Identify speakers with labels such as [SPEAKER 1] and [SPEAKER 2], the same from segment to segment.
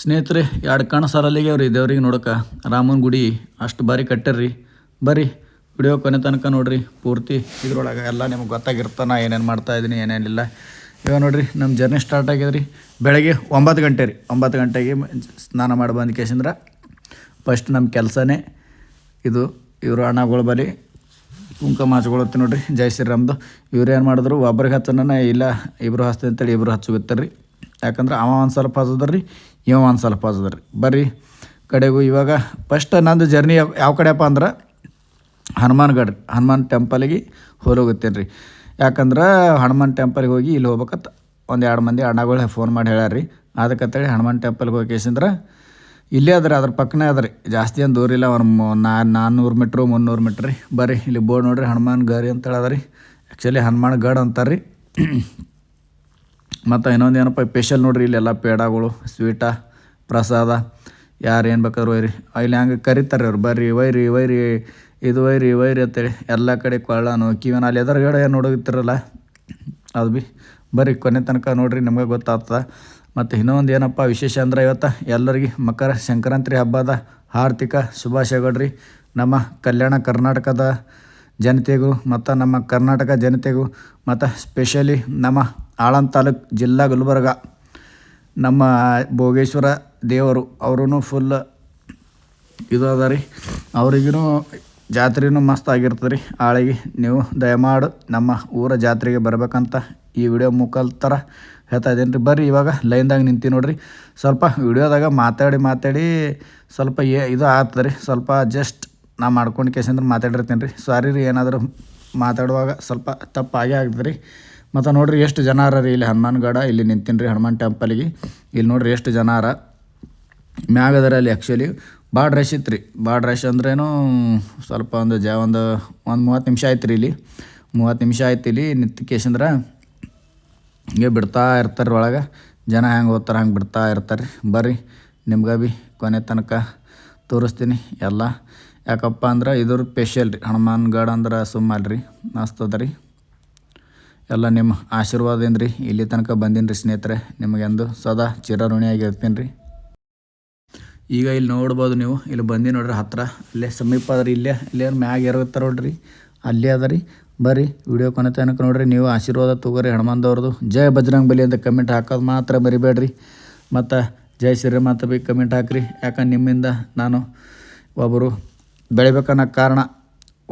[SPEAKER 1] ಸ್ನೇಹಿತರೆ ಎರಡು ಕಣ್ಣು ಸರಲಿಗೆ ಅವ್ರಿ, ದೇವ್ರಿಗೆ ನೋಡೋಕೆ. ರಾಮನ ಗುಡಿ ಅಷ್ಟು ಬಾರಿ ಕಟ್ಟಾರ್ರಿ. ಬರ್ರಿ, ವಿಡಿಯೋ ಕೊನೆ ತನಕ ನೋಡ್ರಿ. ಪೂರ್ತಿ ಇದ್ರೊಳಗೆ ಎಲ್ಲ ನಿಮ್ಗೆ ಗೊತ್ತಾಗಿರ್ತ, ನಾ ಏನೇನು ಮಾಡ್ತಾ ಇದ್ದೀನಿ ಏನೇನಿಲ್ಲ. ಇವಾಗ ನೋಡ್ರಿ ನಮ್ಮ ಜರ್ನಿ ಸ್ಟಾರ್ಟ್ ಆಗ್ಯದ್ರಿ. ಬೆಳಗ್ಗೆ ಒಂಬತ್ತು ಗಂಟೆ ರೀ ಒಂಬತ್ತು ಗಂಟೆಗೆ ಸ್ನಾನ ಮಾಡಿ ಬಂದ ಕೇಸಂದ್ರೆ ಫಸ್ಟ್ ನಮ್ಮ ಕೆಲಸನೇ ಇದು, ಇವರು ಅಣ್ಣಗಳು ಬಲಿ, ಕುಂಕುಮ ಹಚ್ಕೊಳತ್ತಿ ನೋಡ್ರಿ. ಜೈ ಶ್ರೀರಾಮ್ದು ಇವ್ರು ಏನು ಮಾಡಿದ್ರು, ಒಬ್ರಿಗೆ ಹಚ್ಚನ ಇಲ್ಲ, ಇಬ್ರು ಹಚ್ತೀನಿ ಅಂತೇಳಿ ಇಬ್ರು ಹಚ್ಚುತ್ತಾರೆ ರೀ ಯಾಕಂದ್ರೆ ಅವ ಒಂದು ಸ್ವಲ್ಪ ಹಚ್ಚದ್ರ ಇವ ಒಂದು ಸ್ವಲ್ಪ ಅದ ರೀ ಬರ್ರಿ ಕಡೆಗೂ ಇವಾಗ ಫಸ್ಟ್ ನಂದು ಜರ್ನಿ ಯಾವ ಕಡೆಯಪ್ಪ ಅಂದ್ರೆ ಹನುಮಾನ್ಗಢ ಹನುಮಾನ್ ಟೆಂಪಲಿಗೆ ಹೋಲೋಗುತ್ತೇನೆ ರೀ ಯಾಕಂದ್ರೆ ಹನುಮಾನ್ ಟೆಂಪಲ್ಗೆ ಹೋಗಿ ಇಲ್ಲಿ ಹೋಗ್ಬೇಕತ್ತ ಒಂದು ಎರಡು ಮಂದಿ ಅಣ್ಣಗಳು ಫೋನ್ ಮಾಡಿ ಹೇಳ್ಯಾರ ರೀ ಅದಕ್ಕಂತೇಳಿ ಹನುಮಾನ್ ಟೆಂಪಲ್ಗೆ ಹೋಗಿ ಕೇಸಂದ್ರೆ ಇಲ್ಲೇ ಅದ ರೀ ಅದ್ರ ಪಕ್ಕನೇ ಅದ ರೀ ಜಾಸ್ತಿ ಏನು ದೂರ ಇಲ್ಲ, ಒಂದು ನಾ ನಾನ್ನೂರು ಮೀಟ್ರು ಮುನ್ನೂರು ಮೀಟ್ರ್ ರೀ. ಬರ್ರಿ, ಇಲ್ಲಿ ಬೋರ್ಡ್ ನೋಡ್ರಿ ಹನುಮಾನ್ ಗರಿ ಅಂತೇಳಿ ಅದ ರೀ ಆ್ಯಕ್ಚುಲಿ ಹನುಮಾನ್ ಗಡ್ ಅಂತಾರೆ ರೀ ಮತ್ತು ಇನ್ನೊಂದು ಏನಪ್ಪ ಸ್ಪೆಷಲ್ ನೋಡ್ರಿ ಇಲ್ಲೆಲ್ಲ ಪೇಡಾಗಳು ಸ್ವೀಟ ಪ್ರಸಾದ. ಯಾರು ಏನು ಬೇಕಾದ್ರು ಒಯ್ರಿ. ಇಲ್ಲಿ ಹಂಗೆ ಕರಿತಾರೆ ಅವ್ರು ಬರ್ರಿ, ಒಯ್ರಿ ಒಯ್ರಿ, ಇದು ಒಯ್ರಿ ಒಯ್ರಿ ಅಂತೇಳಿ. ಎಲ್ಲ ಕಡೆ ಕೊಳ್ಳನು, ಕಿವನ ಅಲ್ಲಿ ಎದುರುಗಡೆ ಏನು ನೋಡೋಗಿತ್ತಿರಲ್ಲ ಅದು ಭೀ ಬರ್ರಿ, ಕೊನೆ ತನಕ ನೋಡ್ರಿ, ನಿಮಗೆ ಗೊತ್ತಾಗ್ತದೆ. ಮತ್ತು ಇನ್ನೊಂದು ಏನಪ್ಪ ವಿಶೇಷ ಅಂದ್ರೆ ಇವತ್ತು ಎಲ್ಲರಿಗೆ ಮಕರ ಸಂಕ್ರಾಂತಿ ಹಬ್ಬದ ಆರ್ಥಿಕ ಶುಭಾಶಯಗಳ್ರಿ ನಮ್ಮ ಕಲ್ಯಾಣ ಕರ್ನಾಟಕದ ಜನತೆಗೂ ಮತ್ತು ನಮ್ಮ ಕರ್ನಾಟಕ ಜನತೆಗೂ ಮತ್ತು ಸ್ಪೆಷಲಿ ನಮ್ಮ ಆಳಂದ ತಾಲೂಕು ಜಿಲ್ಲಾ ಗುಲ್ಬರ್ಗ ನಮ್ಮ ಭೋಗೇಶ್ವರ ದೇವರು ಅವರೂ ಫುಲ್ ಇದು ಅದ ರೀ. ಅವ್ರಿಗೂ ಜಾತ್ರೆನೂ ಮಸ್ತ್ ಆಗಿರ್ತದೆ ರೀ. ಆಳಿಗೆ ನೀವು ದಯಮಾಡು ನಮ್ಮ ಊರ ಜಾತ್ರೆಗೆ ಬರಬೇಕಂತ ಈ ವಿಡಿಯೋ ಮುಖಾಂತರ ಹೇಳ್ತಾ ಇದ್ದೀನಿ ರೀ. ಬರ್ರಿ ಇವಾಗ ಲೈನ್ದಾಗ ನಿಂತಿ ನೋಡ್ರಿ. ಸ್ವಲ್ಪ ವಿಡಿಯೋದಾಗ ಮಾತಾಡಿ ಮಾತಾಡಿ ಸ್ವಲ್ಪ ಏ ಇದು ಆಗ್ತದೆ ಸ್ವಲ್ಪ ಜಸ್ಟ್ ನಾ ಮಾಡ್ಕೊಂಡು ಕೇಸಂದ್ರೆ ಮಾತಾಡಿರ್ತೀನಿ ರೀ. ಸಾರಿ ರೀ, ಏನಾದರೂ ಮಾತಾಡುವಾಗ ಸ್ವಲ್ಪ ತಪ್ಪಾಗೇ ಆಗ್ತದೆ ರೀ ಮತ್ತು ನೋಡಿರಿ, ಎಷ್ಟು ಜನ ಅರ ರೀ ಇಲ್ಲಿ ಹನುಮಾನ್ಗಡ, ಇಲ್ಲಿ ನಿಂತೀನಿ ರೀ ಹನುಮಾನ್ ಟೆಂಪಲಿಗೆ ಇಲ್ಲಿ ನೋಡ್ರಿ, ಎಷ್ಟು ಜನ ಅರ. ಮ್ಯಾಗದರ ಅಲ್ಲಿ ಆ್ಯಕ್ಚುಲಿ ಭಾಳ ರಶ್ ಇತ್ತು ರೀ. ಭಾಳ ರಶ್ ಅಂದ್ರೇನು ಸ್ವಲ್ಪ ಒಂದು ಜ, ಒಂದು ಒಂದು ಮೂವತ್ತು ನಿಮಿಷ ಆಯ್ತು ರೀ ಇಲ್ಲಿ. ಮೂವತ್ತು ನಿಮಿಷ ಆಯ್ತು ಇಲ್ಲಿ ನಿಂತ್ಕೇಸಂದ್ರೆ ಹಿಂಗೆ ಬಿಡ್ತಾ ಇರ್ತಾರೆ ಒಳಗೆ. ಜನ ಹೆಂಗೆ ಓದ್ತಾರೆ, ಹಂಗೆ ಬಿಡ್ತಾ ಇರ್ತಾರೆ ರೀ. ಬರ್ರಿ, ನಿಮ್ಗೆ ಭೀ ಕೊನೆ ತನಕ ತೋರಿಸ್ತೀನಿ ಎಲ್ಲ. ಯಾಕಪ್ಪ ಅಂದ್ರೆ ಇದ್ರ ಸ್ಪೆಷಲ್ ರೀ. ಹನುಮಾನ್ಗಢ ಅಂದ್ರೆ ಸುಮ್ಮಲ್ರಿ ಅದ ರೀ. ಎಲ್ಲ ನಿಮ್ಮ ಆಶೀರ್ವಾದದಿಂದ ರೀ? ಇಲ್ಲಿ ತನಕ ಬಂದೀನಿ ರೀ ಸ್ನೇಹಿತರೆ. ನಿಮಗೆಂದು ಸದಾ ಚಿರಋಣಿಯಾಗಿರ್ತೀನಿ ರೀ. ಈಗ ಇಲ್ಲಿ ನೋಡ್ಬೋದು ನೀವು, ಇಲ್ಲಿ ಬಂದು ನೋಡ್ರಿ ಹತ್ತಿರ ಅಲ್ಲೇ ಸಮೀಪ ಅದ ಇಲ್ಲೇ ಇಲ್ಲೇ ಮ್ಯಾಗ ಇರುತ್ತೆ ನೋಡ್ರಿ ಅಲ್ಲೇ ಅದ ರೀ. ಬರ್ರಿ ವಿಡಿಯೋ ಕೊನೆ ತನಕ ನೋಡ್ರಿ. ನೀವು ಆಶೀರ್ವಾದ ತಗೋರಿ ಹನುಮಂದವ್ರದ್ದು ಜೈ ಬಜರಂಗ್ ಬಲಿ ಅಂತ ಕಮೆಂಟ್ ಹಾಕೋದು ಮಾತ್ರ ಬರಿಬೇಡ್ರಿ ಮತ್ತು ಜೈ ಶ್ರೀರಾಮ್ ಅಂತ ಬಿ ಕಮೆಂಟ್ ಹಾಕ್ರಿ. ಯಾಕಂದ್ರೆ ನಿಮ್ಮಿಂದ ನಾನು ಒಬ್ಬರು ಬೆಳಿಬೇಕನ್ನೋ ಕಾರಣ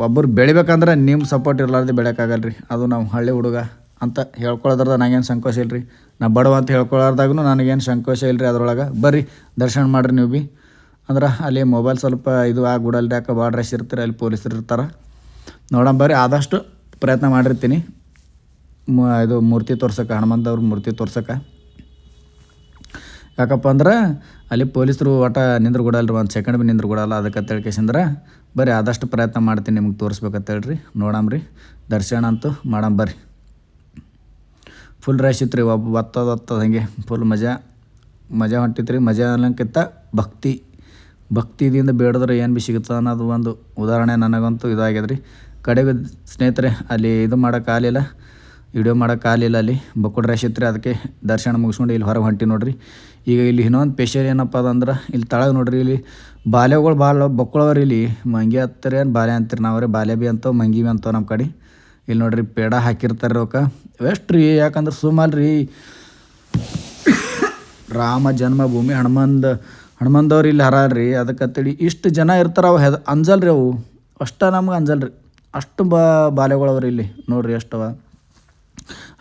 [SPEAKER 1] ಒಬ್ಬರು ಬೆಳಿಬೇಕಂದ್ರೆ ನಿಮ್ಮ ಸಪೋರ್ಟ್ ಇರಲಾರ್ದೆ ಬೆಳೆಯೋಕ್ಕಾಗಲ್ಲ ರೀ ಅದು ನಾವು ಹಳ್ಳಿ ಹುಡುಗ ಅಂತ ಹೇಳ್ಕೊಳ್ಳೋದ್ರದ ನನಗೇನು ಸಂಕೋಚ ಇಲ್ಲ ರೀ ನಾ ಬಡವ ಅಂತ ಹೇಳ್ಕೊಳ್ಳೋದಾಗೂ ನನಗೇನು ಸಂಕೋಚ ಇಲ್ಲ ರೀ ಅದ್ರೊಳಗೆ. ಬರ್ರಿ, ದರ್ಶನ ಮಾಡಿರಿ ನೀವು ಭೀ ಅಂದ್ರೆ ಅಲ್ಲಿ ಮೊಬೈಲ್ ಸ್ವಲ್ಪ ಇದು ಆ ಯಾಕೆ ಭಾಳ ರಶ್ ಇರ್ತಾರೆ, ಅಲ್ಲಿ ಪೊಲೀಸರು ಇರ್ತಾರೆ. ನೋಡೋಣ ಬರ್ರಿ, ಆದಷ್ಟು ಪ್ರಯತ್ನ ಮಾಡಿರ್ತೀನಿ. ಇದು ಮೂರ್ತಿ ತೋರ್ಸಕ್ಕೆ ಹನುಮಂತವ್ರ ಮೂರ್ತಿ ತೋರ್ಸಕ್ಕೆ ಯಾಕಪ್ಪ ಅಂದ್ರೆ ಅಲ್ಲಿ ಪೊಲೀಸರು ಒಟ ನಿಂದ್ರ ರೀ ಒಂದು ಸೆಕೆಂಡ್ ಭೀ ನಿಂದ್ರ ಕೊಡಲ್ಲ ಅದಕ್ಕೆ ಅಂತೇಳ್ಕೇಸಂದ್ರೆ ಬರ್ರಿ, ಆದಷ್ಟು ಪ್ರಯತ್ನ ಮಾಡ್ತೀನಿ ನಿಮ್ಗೆ ತೋರಿಸ್ಬೇಕಂತೇಳ್ರಿ ರೀ. ದರ್ಶನ ಅಂತೂ ಮಾಡಮ್ ಬರ್ರಿ. ಫುಲ್ ರಶ್ ಇತ್ತು ರೀ, ಒಬ್ಬ ಒತ್ತದ ಒತ್ತದ ಹಾಗೆ ಫುಲ್ ಮಜಾ. ಮಜಾ ಹೊಂಟಿತ್ತು ರೀ, ಮಜಾ ಅನ್ನೋಕ್ಕಿಂತ ಭಕ್ತಿ. ಭಕ್ತಿದಿಂದ ಬೇಡಿದ್ರೆ ಏನು ಭೀ ಸಿಗುತ್ತೆ ಅನ್ನೋದು ಒಂದು ಉದಾಹರಣೆ ನನಗಂತೂ ಇದಾಗ್ಯದ ರೀ. ಕಡೆಗೆ ಸ್ನೇಹಿತರೆ, ಅಲ್ಲಿ ಇದು ಮಾಡೋಕ್ಕಾಗಲಿಲ್ಲ ವಿಡಿಯೋ ಮಾಡೋಕ್ಕಾಗಲಿಲ್ಲ ಅಲ್ಲಿ. ಬಕ್ಕುಡ್ ರಶ್ ಇತ್ತು ರೀ ಅದಕ್ಕೆ ದರ್ಶನ ಮುಗಿಸ್ಕೊಂಡು ಇಲ್ಲಿ ಹೊರಗೆ ಹೊಂಟಿ ನೋಡ್ರಿ. ಈಗ ಇಲ್ಲಿ ಇನ್ನೊಂದು ಸ್ಪೆಷಲ್ ಏನಪ್ಪ ಅದಂದ್ರೆ, ಇಲ್ಲಿ ತಳಗ ನೋಡ್ರಿ, ಇಲ್ಲಿ ಬಾಲ್ಯಗಳು ಭಾಳ ಬಕ್ಕಳವ್ರಿ ಇಲ್ಲಿ. ಮಂಗಿ ಹತ್ತಿರ ಏನು ಬಾಲ್ಯ ಅಂತೀರಿ ನಾವ್ರಿ, ಬಾಲ್ಯ ಬಿ ಅಂತವ್, ಮಂಗಿ ಬಿ ಅಂತವ್ ನಮ್ಮ ಕಡೆ. ಇಲ್ಲಿ ನೋಡ್ರಿ ಪೇಡ ಹಾಕಿರ್ತಾರೆ ಅವಕ್ಕೆ ವೆಸ್ಟ್ ರೀ, ಯಾಕಂದ್ರೆ ಸುಮಲ್ ರೀ. ರಾಮ ಜನ್ಮಭೂಮಿ ಹನುಮಂದ, ಹನುಮಂದವ್ರು ಇಲ್ಲಿ ಹರಲ್ರಿ ಅದಕ್ಕೆ ತಿಳಿ ಇಷ್ಟು ಜನ ಇರ್ತಾರೆ ಅವು ಹೆದ ಅಂಜಲ್ರಿ ಅವು. ಅಷ್ಟ ನಮ್ಗೆ ಅಂಜಲ್ರಿ. ಅಷ್ಟು ಬಾ ಬಾಲ್ಯಗಳವ್ರಿ ಇಲ್ಲಿ. ನೋಡ್ರಿ ಅಷ್ಟವ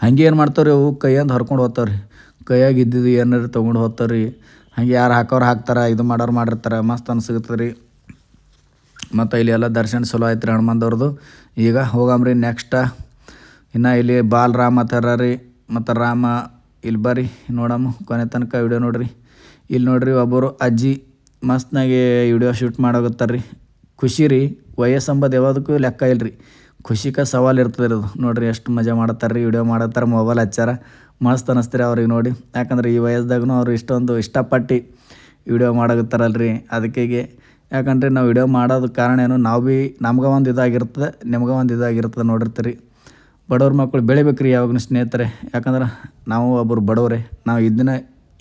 [SPEAKER 1] ಹಂಗೆ ಏನು ಮಾಡ್ತಾವ್ರಿ ಅವು? ಕೈಯಂದು ಹರ್ಕೊಂಡು ಹೋಗ್ತಾವ್ರಿ. ಕೈಯಾಗ ಇದ್ದಿದ್ದು ಏನಾರು ತೊಗೊಂಡು ಹೋಗ್ತಾವ್ರಿ ಹಂಗೆ ಯಾರು ಹಾಕೋರು ಹಾಕ್ತಾರೆ, ಇದು ಮಾಡೋರು ಮಾಡಿರ್ತಾರೆ, ಮಸ್ತ್ ಅನ್ಸಿಗುತ್ತೆ ರೀ ಮತ್ತು ಇಲ್ಲಿ ಎಲ್ಲ ದರ್ಶನ ಚಲೋ ಆಯ್ತು ರೀ ಹನುಮಂದವ್ರದ್ದು ಈಗ ಹೋಗಮ್ರಿ ನೆಕ್ಸ್ಟ್ ಇನ್ನು ಇಲ್ಲಿ ಬಾಲರಾಮ ಥರ ರೀ ಮತ್ತು ರಾಮ ಇಲ್ಲಿ ಬರ್ರಿ ನೋಡಮ್ಮ ಕೊನೆ ತನಕ ವಿಡಿಯೋ ನೋಡ್ರಿ. ಇಲ್ಲಿ ನೋಡ್ರಿ ಒಬ್ಬರು ಅಜ್ಜಿ ಮಸ್ತ್ನಾಗೆ ವಿಡಿಯೋ ಶೂಟ್ ಮಾಡೋಗತ್ತಾರ್ರಿ ಖುಷಿ ರೀ, ವಯಸ್ಸಂಬದು ಯಾವುದಕ್ಕೂ ಲೆಕ್ಕ ಇಲ್ಲ ರೀ ಖುಷಿಕ ಸವಾಲು ಇರ್ತದೆ ಅದು. ನೋಡ್ರಿ ಎಷ್ಟು ಮಜಾ ಮಾಡ್ತಾರೆ ರೀ ವಿಡಿಯೋ ಮಾಡತ್ತಾರ ಮೊಬೈಲ್ ಹಚ್ಚಾರ. ಮಸ್ತ್ ಅನ್ನಿಸ್ತೀರಿ ಅವ್ರಿಗೆ ನೋಡಿ. ಯಾಕಂದ್ರೆ ಈ ವಯಸ್ಸಾಗೂ ಅವ್ರು ಇಷ್ಟೊಂದು ಇಷ್ಟಪಟ್ಟು ವಿಡಿಯೋ ಮಾಡಾಕತ್ತಾರಲ್ರಿ. ಅದಕ್ಕೆಗೆ ಯಾಕಂದ್ರೆ ನಾವು ವಿಡಿಯೋ ಮಾಡೋದು ಕಾರಣ ಏನು, ನಾವು ಭೀ ನಮ್ಗೆ ಒಂದು ಇದಾಗಿರ್ತದೆ, ನಿಮ್ಗೆ ಒಂದು ಇದಾಗಿರ್ತದೆ ನೋಡಿರ್ತೀರಿ. ಬಡವ್ರ ಮಕ್ಕಳು ಬೆಳಿಬೇಕು ರೀ ಯಾವಾಗಲೂ ಸ್ನೇಹಿತರೆ. ಯಾಕಂದ್ರೆ ನಾವು ಒಬ್ಬರು ಬಡವ್ರೆ, ನಾವು ಇದನ್ನ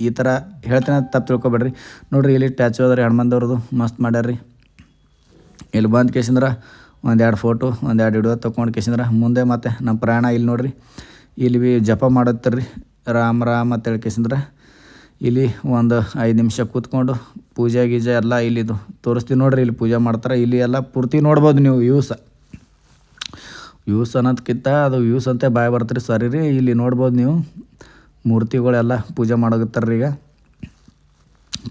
[SPEAKER 1] ಈ ಥರ ಹೇಳ್ತೇನೆ ತಪ್ಪು ತಿಳ್ಕೊಬೇಡ್ರಿ. ನೋಡಿರಿ ಇಲ್ಲಿ ಟ್ಯಾಚು ಅದ್ರಿ ರೀ ಹಣ್ಮಂದವ್ರದ್ದು ಮಸ್ತ್ ಮಾಡ್ಯಾರ್ರಿ. ಇಲ್ಲಿ ಬಂದ ಕೇಸಿಂದ್ರೆ ಒಂದು ಎರಡು ಫೋಟೋ ಒಂದೆರಡು ವಿಡಿಯೋ ತೊಗೊಂಡು ಕೇಸಿಂದ್ರೆ ಮುಂದೆ ಮತ್ತೆ ನಮ್ಮ ಪ್ರಯಾಣ ಇಲ್ಲಿ ನೋಡ್ರಿ. ಇಲ್ಲಿ ಭೀ ಜಪ ಮಾಡತ್ತರ್ರಿ. ರಾಮ್ ರಾಮ್ ಅಂತ ಕೇಸಿಂದ್ರೆ ಇಲ್ಲಿ ಒಂದು ಐದು ನಿಮಿಷ ಕೂತ್ಕೊಂಡು ಪೂಜೆ ಗೀಜೆ ಎಲ್ಲ ಇಲ್ಲಿದು ತೋರಿಸ್ತೀವಿ ನೋಡ್ರಿ. ಇಲ್ಲಿ ಪೂಜೆ ಮಾಡ್ತಾರೆ. ಇಲ್ಲಿ ಎಲ್ಲ ಪೂರ್ತಿ ನೋಡ್ಬೋದು ನೀವು ವ್ಯೂಸ ವ್ಯೂಸ್ ಅನ್ನೋದಕ್ಕಿಂತ ಅದು ವ್ಯೂಸ್ ಅಂತ ಬಾಯ್ ಬರ್ತೀರಿ. ಸರಿ ರೀ, ಇಲ್ಲಿ ನೋಡ್ಬೋದು ನೀವು. ಮೂರ್ತಿಗಳೆಲ್ಲ ಪೂಜೆ ಮಾಡೋಗತ್ತಾರ ಈಗ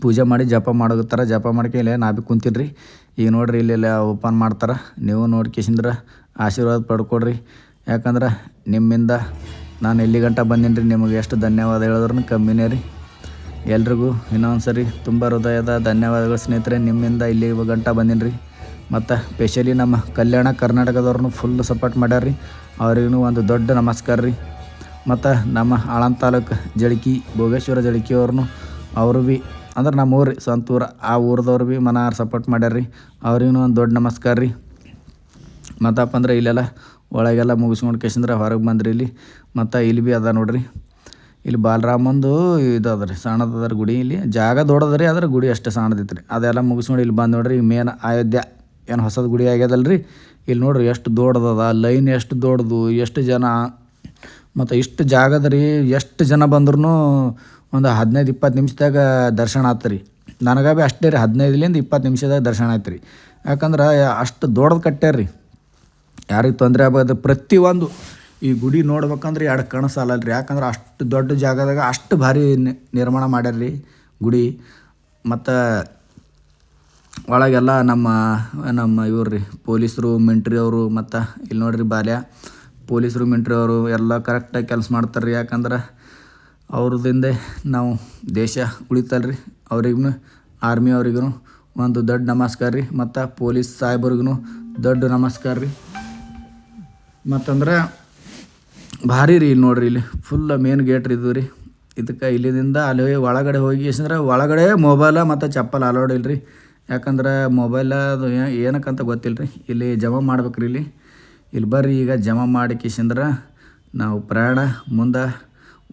[SPEAKER 1] ಪೂಜೆ ಮಾಡಿ ಜಪ ಮಾಡೋಗತ್ತಾರ ಜಪ ಮಾಡ್ಕೆ ಇಲ್ಲೇ ನಾ ಭೀ ಕುಂತೀನಿ ರೀ ಈಗ ನೋಡ್ರಿ ಇಲ್ಲೆಲ್ಲ ಓಪನ್ ಮಾಡ್ತಾರೆ. ನೀವು ನೋಡ್ಕೇಸಿಂದ್ರ ಆಶೀರ್ವಾದ ಪಡ್ಕೊಡ್ರಿ. ಯಾಕಂದ್ರೆ ನಿಮ್ಮಿಂದ ನಾನು ಎಲ್ಲಿ ಗಂಟ ಬಂದೀನಿ ರೀ ನಿಮಗೆ ಎಷ್ಟು ಧನ್ಯವಾದ ಹೇಳಿದ್ರು ಕಮ್ಮಿನೇ ರೀ. ಎಲ್ರಿಗೂ ಇನ್ನೊಂದು ಸರಿ ತುಂಬ ಹೃದಯದ ಧನ್ಯವಾದಗಳು ಸ್ನೇಹಿತರೆ, ನಿಮ್ಮಿಂದ ಇಲ್ಲಿ ಗಂಟ ಬಂದೀನಿ ರೀ ಮತ್ತು ಸ್ಪೆಷಲಿ ನಮ್ಮ ಕಲ್ಯಾಣ ಕರ್ನಾಟಕದವ್ರನ್ನೂ ಫುಲ್ ಸಪೋರ್ಟ್ ಮಾಡ್ಯಾರ ರೀ ಅವ್ರಿಗೂ ಒಂದು ದೊಡ್ಡ ನಮಸ್ಕಾರ ರೀ. ಮತ್ತು ನಮ್ಮ ಆಳಂದ ತಾಲೂಕು ಜಳಕಿ, ಭೋಗೇಶ್ವರ ಜಳಕಿ ಅವ್ರನ್ನು ಅವರು ಭೀ ಅಂದ್ರೆ ನಮ್ಮ ಊರು ರೀ ಸ್ವಂತ ಊರು ಆ ಊರದವ್ರು ಭೀ ಮನಾರ್ ಸಪೋರ್ಟ್ ಮಾಡ್ಯಾರ ರೀ ಅವ್ರಿಗೂ ಒಂದು ದೊಡ್ಡ ನಮಸ್ಕಾರ ರೀ. ಮತ್ತಪ್ಪ ಅಂದ್ರೆ ಇಲ್ಲೆಲ್ಲ ಒಳಗೆಲ್ಲ ಮುಗಿಸ್ಕೊಂಡು ಕೇಸಂದ್ರೆ ಹೊರಗೆ ಬಂದ್ರಿ ಇಲ್ಲಿ. ಮತ್ತು ಇಲ್ಲಿ ಭೀ ಅದ ನೋಡ್ರಿ. ಇಲ್ಲಿ ಬಾಲರಾಮಂದು ಇದು ಅದ ರೀ ಸಣ್ಣದು ಗುಡಿ ಇಲ್ಲಿ. ಜಾಗ ದೊಡ್ಡದ ರೀ ಆದ್ರೆ ಗುಡಿ ಅಷ್ಟೇ ಸಣ್ಣದಿತ್ತು ರೀ ಅದೆಲ್ಲ ಮುಗಿಸ್ಕೊಂಡು ಇಲ್ಲಿ ಬಂದು ನೋಡ್ರಿ. ಮೇನ್ ಅಯೋಧ್ಯ ಏನು ಹೊಸದು ಗುಡಿ ಆಗ್ಯದಲ್ಲ ರೀ ಇಲ್ಲಿ ನೋಡ್ರಿ ಎಷ್ಟು ದೊಡ್ಡದದ, ಲೈನ್ ಎಷ್ಟು ದೊಡ್ಡದು, ಎಷ್ಟು ಜನ. ಮತ್ತು ಇಷ್ಟು ಜಾಗದ ರೀ, ಎಷ್ಟು ಜನ ಬಂದ್ರೂ ಒಂದು ಹದಿನೈದು ಇಪ್ಪತ್ತು ನಿಮಿಷದಾಗ ದರ್ಶನ ಆತು ರೀ. ನನಗೆ ಭೀ ಅಷ್ಟೇ ರೀ, ಹದಿನೈದರಿಂದ ಇಪ್ಪತ್ತು ನಿಮಿಷದಾಗ ದರ್ಶನ ಆಯ್ತು ರೀ. ಯಾಕಂದ್ರೆ ಅಷ್ಟು ದೊಡ್ಡದು ಕಟ್ಟ್ಯಾರ ರೀ. ಯಾರಿಗೆ ತೊಂದರೆ ಆಗ್ಬೋದು ಪ್ರತಿಯೊಂದು ಈ ಗುಡಿ ನೋಡ್ಬೇಕಂದ್ರೆ ಎರಡು ಕಣ್ಣು ಸಾಲಲ್ಲ ರೀ. ಯಾಕಂದ್ರೆ ಅಷ್ಟು ದೊಡ್ಡ ಜಾಗದಾಗ ಅಷ್ಟು ಭಾರಿ ನಿರ್ಮಾಣ ಮಾಡ್ಯಾರ ರೀ ಗುಡಿ. ಮತ್ತು ಒಳಗೆಲ್ಲ ನಮ್ಮ ನಮ್ಮ ಇವ್ರು ರೀ, ಪೊಲೀಸರು, ಮಿಂಟ್ರಿ ಅವರು ಮತ್ತು ಇಲ್ಲಿ ನೋಡ್ರಿ ಬಾಲ್ಯ. ಪೊಲೀಸರು, ಮಿಂಟ್ರಿ ಅವರು ಎಲ್ಲ ಕರೆಕ್ಟಾಗಿ ಕೆಲಸ ಮಾಡ್ತಾರೆ ರೀ. ಯಾಕಂದ್ರೆ ಅವ್ರದಿಂದ ನಾವು ದೇಶ ಉಳಿತಲ್ಲ ರೀ ಅವ್ರಿಗೂ ಆರ್ಮಿ ಅವ್ರಿಗೂ ಒಂದು ದೊಡ್ಡ ನಮಸ್ಕಾರ ರೀ. ಮತ್ತು ಪೊಲೀಸ್ ಸಾಹೇಬ್ರಿಗೂ ದೊಡ್ಡ ನಮಸ್ಕಾರ ರೀ. ಮತ್ತಂದ್ರೆ ಭಾರಿ ರೀ ಇಲ್ಲಿ ನೋಡ್ರಿ ಇಲ್ಲಿ. ಫುಲ್ ಮೇನ್ ಗೇಟ್ ರೀ ಇದು ರೀ. ಇದಕ್ಕೆ ಇಲ್ಲಿಂದ ಅಲ್ಲಿ ಒಳಗಡೆ ಹೋಗಿ ಅಂದ್ರೆ ಒಳಗಡೆ ಮೊಬೈಲ ಮತ್ತು ಚಪ್ಪಲ್ ಅಲೋಡ್ ಇಲ್ಲರಿ ಯಾಕಂದ್ರೆ ಮೊಬೈಲ ಅದು ಏನಕ್ಕಂತ ಗೊತ್ತಿಲ್ಲ ರೀ ಇಲ್ಲಿ ಜಮಾ ಮಾಡ್ಬೇಕ್ರಿ ಇಲ್ಲಿ. ಇಲ್ಲಿ ಬರ್ರಿ ಈಗ ಜಮಾ ಮಾಡಿ ಕಿಶಂದ್ರೆ ನಾವು ಪ್ರಯಾಣ ಮುಂದೆ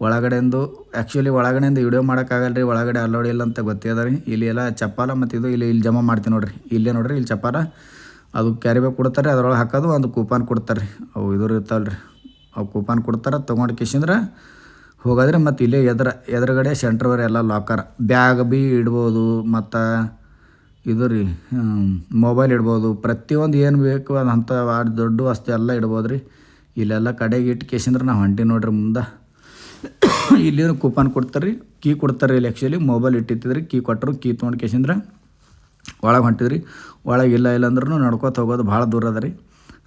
[SPEAKER 1] ಒಳಗಡೆಂದು ಆ್ಯಕ್ಚುಲಿ ಒಳಗಡೆಯಿಂದ ವಿಡಿಯೋ ಮಾಡೋಕ್ಕಾಗಲ್ಲ ರೀ ಒಳಗಡೆ ಅಲೋಡ್ ಇಲ್ಲ ಅಂತ ಗೊತ್ತಿದೆ ರೀ ಇಲ್ಲಿ ಎಲ್ಲ ಚಪ್ಪಾಲ ಮತ್ತು ಇದು ಇಲ್ಲಿ ಇಲ್ಲಿ ಜಮಾ ಮಾಡ್ತೀವಿ ನೋಡ್ರಿ. ಇಲ್ಲೇ ನೋಡಿರಿ, ಇಲ್ಲಿ ಚಪ್ಪಾಲ. ಅದು ಕ್ಯಾರಿ ಬ್ಯಾಗ್ ಕೊಡ್ತಾರೆ ಅದ್ರೊಳಗೆ ಹಾಕೋದು ಒಂದು ಕೂಪನ್ ಕೊಡ್ತಾರೆ ರೀ ಅವು ಇದ್ರ ಇರ್ತಾವಲ್ಲ ರೀ ಅವು ಕೂಪನ್ ಕೊಡ್ತಾರೆ, ತೊಗೊಂಡು ಕಿಶಿಂದ್ರೆ ಹೋಗೋದ್ರೆ ಮತ್ತು ಇಲ್ಲೇ ಎದುರ ಎದುರುಗಡೆ ಸೆಂಟ್ರ್ವರೆ ಎಲ್ಲ ಲಾಕರ್ ಬ್ಯಾಗ್ ಬಿ ಇಡ್ಬೋದು, ಮತ್ತು ಇದು ರೀ ಮೊಬೈಲ್ ಇಡ್ಬೋದು. ಪ್ರತಿಯೊಂದು ಏನು ಬೇಕು ಅದು ಅಂಥ ದೊಡ್ಡ ವಸ್ತು ಎಲ್ಲ ಇಡ್ಬೋದು ರೀ ಇಲ್ಲೆಲ್ಲ ಕಡೆಗೆ ಇಟ್ಟು ಕೇಸಿಂದ್ರೆ ನಾವು ಹೊಂಟಿ ನೋಡ್ರಿ ಮುಂದೆ. ಇಲ್ಲಿ ಕೂಪನ್ ಕೊಡ್ತಾರೆ ರೀ ಕೀ ಕೊಡ್ತಾರೆ ಇಲ್ಲಿ ಆ್ಯಕ್ಚುಲಿ ಮೊಬೈಲ್ ಇಟ್ಟಿತ್ತಿದ್ರಿ. ಕೀ ಕೊಟ್ಟರು ಕೀ ತೊಗೊಂಡು ಕೇಸಂದ್ರೆ ಒಳಗೆ ಹೊಂಟಿದ್ರಿ. ಒಳಗೆ ಇಲ್ಲ ಇಲ್ಲ ಅಂದ್ರೂ ನಡ್ಕೋತ ಹೋಗೋದು ಭಾಳ ದೂರ ಅದ ರೀ.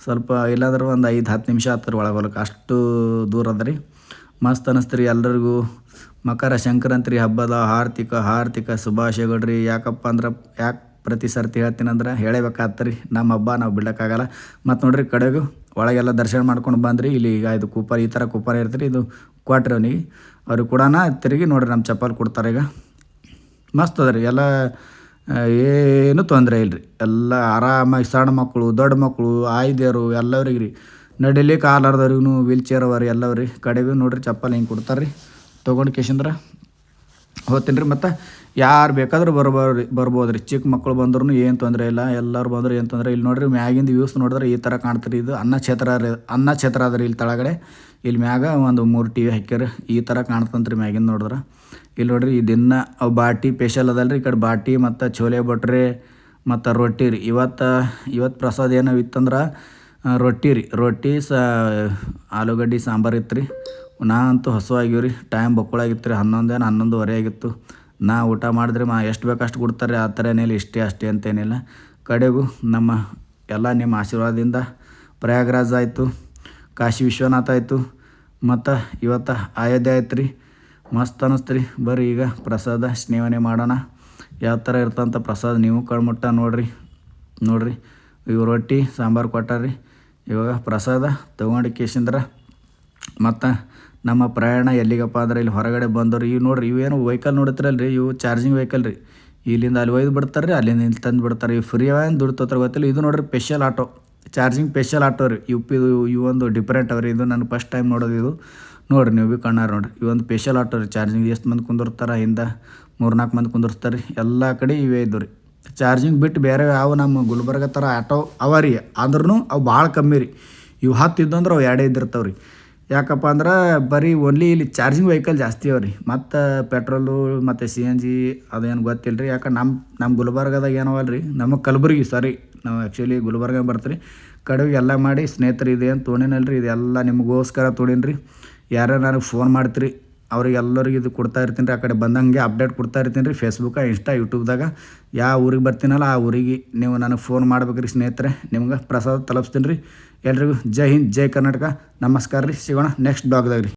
[SPEAKER 1] ಸ್ವಲ್ಪ ಇಲ್ಲಾಂದ್ರೆ ಒಂದು ಐದು, ಹತ್ತು ನಿಮಿಷ ಆಗ್ತಾರೆ ಒಳಗೆ ಹೊಲಕ್ಕೆ ಅಷ್ಟು ದೂರ ಅದ ರೀ. ಮಸ್ತ್ ಅನ್ನಿಸ್ತು ರೀ ಎಲ್ಲರಿಗೂ. ಮಕರ ಸಂಕ್ರಾಂತಿ ಹಬ್ಬದ ಹಾರ್ದಿಕ ಹಾರ್ದಿಕ ಶುಭಾಶಯಗಳು ರೀ. ಯಾಕಪ್ಪ ಅಂದ್ರೆ ಯಾಕೆ ಪ್ರತಿ ಸರ್ತಿ ಹೇಳ್ತೀನಂದ್ರೆ ಅಂದ್ರೆ ಹೇಳಬೇಕಾಗ್ತ ನಮ್ಮ ಹಬ್ಬ ನಾವು ಬಿಡೋಕ್ಕಾಗಲ್ಲ ಮತ್ತು ನೋಡಿರಿ ಕಡೆಗೂ ಒಳಗೆಲ್ಲ ದರ್ಶನ ಮಾಡ್ಕೊಂಡು ಬಂದ್ರಿ. ಇಲ್ಲಿ ಈಗ ಇದು ಕೂಪರ್, ಈ ಥರ ಕೂಪರ್ ಇರ್ತೀರಿ. ಇದು ಕೊಟ್ರಿ ಅವನಿಗೆ. ಅವ್ರಿಗೆ ಕೂಡ ತಿರುಗಿ ನೋಡ್ರಿ ನಮ್ಮ ಚಪ್ಪಲ್ ಕೊಡ್ತಾರೆ ಈಗ. ಮಸ್ತ್ ಅದ ರೀ. ಎಲ್ಲ ಏನೂ ತೊಂದರೆ ಇಲ್ಲ ರೀ ಎಲ್ಲ ಆರಾಮಾಗಿ ಸಣ್ಣ ಮಕ್ಕಳು, ದೊಡ್ಡ ಮಕ್ಕಳು ಆಯ್ದೆಯರು ಎಲ್ಲವ್ರಿಗೆ ರೀ. ನಡಿಲಿಕ್ಕೆ ಆಲಾರ್ದವ್ರಿಗೂ ವೀಲ್ ಚೇರ್ ಅವ್ರಿ ಎಲ್ಲವ್ರಿ ಕಡೆಗೂ ನೋಡ್ರಿ ಚಪ್ಪಲ್ ಹಿಂಗೆ ಕೊಡ್ತಾರೆ ರೀ. ತೊಗೊಂಡು ಕೇಶಂದ್ರೆ. ಹೋಗ್ತೀನಿ ರೀ ಮತ್ತು ಯಾರು ಬೇಕಾದ್ರೂ ಬರ್ಬೋದು ರೀ ಬರ್ಬೋದು ರೀ ಚಿಕ್ಕ ಮಕ್ಕಳು ಬಂದ್ರೂ ಏನು ತೊಂದರೆ ಇಲ್ಲ. ಎಲ್ಲರೂ ಬಂದರೂ ಏನು ತೊಂದರೆ ಇಲ್ಲಿ. ನೋಡ್ರಿ ಮ್ಯಾಗಿಂದ ವ್ಯೂಸ್ ನೋಡಿದ್ರೆ ಈ ಥರ ಕಾಣ್ತೀರಿ ಇದು ಅನ್ನ ಛತ್ರ ರೀ, ಅನ್ನ ಛತ್ರ ಅದ ರೀ ಇಲ್ಲಿ ತಳಗಡೆ. ಇಲ್ಲಿ ಮ್ಯಾಗ ಒಂದು ಮೂರು ಟಿ ವಿ ಹಾಕ್ಯಾರ. ಈ ಥರ ಕಾಣ್ತಂತ್ರಿ ಮ್ಯಾಗಿಂದ ನೋಡಿದ್ರೆ. ಇಲ್ಲಿ ನೋಡ್ರಿ ದಿನ ಅವು ಬಾಟಿ ಸ್ಪೆಷಲ್ ಅದಲ್ಲ ರೀ ಈ ಕಡೆ ಬಾಟಿ ಮತ್ತು ಚೋಲೆ ಬಟ್ರೆ ಮತ್ತು ರೊಟ್ಟಿ ರೀ. ಇವತ್ತು ಇವತ್ತು ಪ್ರಸಾದ ಏನೋ ಇತ್ತಂದ್ರೆ ರೊಟ್ಟಿ ರೀ. ರೊಟ್ಟಿ ಸಾ, ಆಲೂಗಡ್ಡೆ ಸಾಂಬಾರು ಇತ್ತು ರೀ ನಾ ಅಂತೂ ಹಸು ಆಗಿವ್ ರೀ ಟೈಮ್ ಬಕ್ಕೊಳಾಗಿತ್ತು ರೀ ಹನ್ನೊಂದೇನು ಹನ್ನೊಂದುವರೆ ಆಗಿತ್ತು. ನಾ ಊಟ ಮಾಡಿದ್ರೆ ಮಾ ಎಷ್ಟು ಬೇಕು ಅಷ್ಟು ಕೊಡ್ತಾರೆ ಆ ಥರ ಏನಿಲ್ಲ, ಇಷ್ಟೇ ಅಷ್ಟೇ ಅಂತೇನಿಲ್ಲ ಕಡೆಗೂ ನಮ್ಮ ಎಲ್ಲ ನಿಮ್ಮ ಆಶೀರ್ವಾದದಿಂದ ಪ್ರಯಾಗ್ರಾಜ್ ಆಯಿತು. ಕಾಶಿ ವಿಶ್ವನಾಥ ಆಯಿತು. ಮತ್ತು ಇವತ್ತು ಅಯೋಧ್ಯೆ ಆಯ್ತು ರೀ ಮಸ್ತ್ ಅನ್ನಿಸ್ತು ರೀ ಬರ್ರಿ ಈಗ ಪ್ರಸಾದ ಸ್ನೇವನೆ ಮಾಡೋಣ. ಯಾವ ಥರ ಇರ್ತಂಥ ಪ್ರಸಾದ ನೀವು ಕಳ್ಮುಟ್ಟ ನೋಡ್ರಿ. ನೋಡ್ರಿ. ಇವು ರೊಟ್ಟಿ, ಸಾಂಬಾರು ಕೊಟ್ಟಾರ್ರಿ. ಇವಾಗ ಪ್ರಸಾದ ತೊಗೊಂಡು ಕೇಸಿಂದ್ರೆ ಮತ್ತು ನಮ್ಮ ಪ್ರಯಾಣ ಎಲ್ಲಿಗಪ್ಪ ಅಂದ್ರೆ ಇಲ್ಲಿ ಹೊರಗಡೆ ಬಂದವ್ರು, ಇವು ನೋಡ್ರಿ ಇವೇನು ವೆಹಿಕಲ್ ನೋಡುತ್ತಿರಲ್ಲ ರೀ ಇವು ಚಾರ್ಜಿಂಗ್ ವೆಹಿಕಲ್ ರೀ. ಇಲ್ಲಿಂದ ಅಲ್ಲಿ ಒಯ್ದು ಬಿಡ್ತಾರೆ ರೀ ಅಲ್ಲಿಂದ ಇಲ್ಲಿ ತಂದು ಬಿಡ್ತಾರೆ ಇವು ಫ್ರೀ ಏನು ದುಡ್ಡು ತೋತ್ರ ಗೊತ್ತಿಲ್ಲ. ಇದು ನೋಡ್ರಿ special auto charging special auto ರೀ. ಯು ಪಿ ಇವು ಒಂದು ಡಿಫ್ರೆಂಟ್ ಅವ್ರಿ. ಇದು ನಾನು ಫಸ್ಟ್ ಟೈಮ್ ನೋಡೋದು ಇದು. ನೋಡಿರಿ ನೀವು ಭೀ ಕಣ್ಣಾರ ನೋಡಿರಿ. ಇವೊಂದು ಸ್ಪೆಷಲ್ ಆಟೋ ರೀ. ಚಾರ್ಜಿಂಗ್ ಎಷ್ಟು ಮಂದಿ ಕುಂದಿರ್ತಾರೆ, ಹಿಂದೆ ಮೂರು ನಾಲ್ಕು ಮಂದಿ ಕುಂದಿರ್ತಾರೆ ರೀ ಎಲ್ಲ ಕಡೆ ಇವೇ ಇದ್ದು ರೀ. ಚಾರ್ಜಿಂಗ್ ಬಿಟ್ಟು ಬೇರೆ ಯಾವ ನಮ್ಮ ಗುಲ್ಬರ್ಗ ಥರ ಆಟೋ ಅವ ರೀ. ಆದ್ರೂ ಅವು ಭಾಳ ಕಮ್ಮಿ ರೀ. ಇವು ಹತ್ತು ಇದ್ದಂದ್ರೆ ಅವು ಎರಡೇ ಇದ್ದಿರ್ತಾವೆ ರೀ. ಯಾಕಪ್ಪ ಅಂದ್ರೆ ಬರೀ ಓನ್ಲಿ ಇಲ್ಲಿ ಚಾರ್ಜಿಂಗ್ ವೆಹಿಕಲ್ ಜಾಸ್ತಿ ಅವ ರೀ ಮತ್ತು ಪೆಟ್ರೋಲು ಮತ್ತು ಸಿ ಎನ್ ಜಿ ಅದೇನು ಗೊತ್ತಿಲ್ಲ ರೀ ಯಾಕೆ ನಮ್ಮ ನಮ್ಮ ಗುಲ್ಬರ್ಗದಾಗ ಏನವಲ್ಲ ರೀ ನಮ್ಮ ಕಲಬುರ್ಗಿ ಸಾರಿ ನಾವು ಆ್ಯಕ್ಚುಲಿ ಗುಲ್ಬರ್ಗ ಬರ್ತೀರಿ. ಕಡೆಗೆ ಎಲ್ಲ ಮಾಡಿ ಸ್ನೇಹಿತರು ಇದೆ ಅಂತ ತೊಗೊಂಡಿನಲ್ಲ ರೀ ಇದೆಲ್ಲ ನಿಮಗೋಸ್ಕರ ತೊಗೊಂಡಿನಿ ರೀ ಯಾರು ನನಗೆ ಫೋನ್ ಮಾಡ್ತೀರಿ, ಅವ್ರಿಗೆ ಎಲ್ಲರಿಗೆ ಇದು ಕೊಡ್ತಾ ಇರ್ತೀನಿ ರೀ ಆ ಕಡೆ ಬಂದಂಗೆ ಅಪ್ಡೇಟ್ ಕೊಡ್ತಾ ಇರ್ತೀನಿ ರೀ ಫೇಸ್ಬುಕ್ಕ ಇನ್ಸ್ಟಾ ಯೂಟ್ಯೂಬ್ದಾಗ ಯಾವ ಊರಿಗೆ ಬರ್ತೀನಲ್ಲ, ಆ ಊರಿಗೆ ನೀವು ನನಗೆ ಫೋನ್ ಮಾಡ್ಬೇಕ್ರಿ ಸ್ನೇಹಿತರೆ. ನಿಮ್ಗೆ ಪ್ರಸಾದ ತಲುಪಿಸ್ತೀನಿ ರೀ ಎಲ್ರಿಗೂ ಜೈ ಹಿಂದ್ ಜೈ ಕರ್ನಾಟಕ. ನಮಸ್ಕಾರ ರೀ. ಸಿಗೋಣ ನೆಕ್ಸ್ಟ್ ಬ್ಲಾಗ್ದಾಗ ರೀ.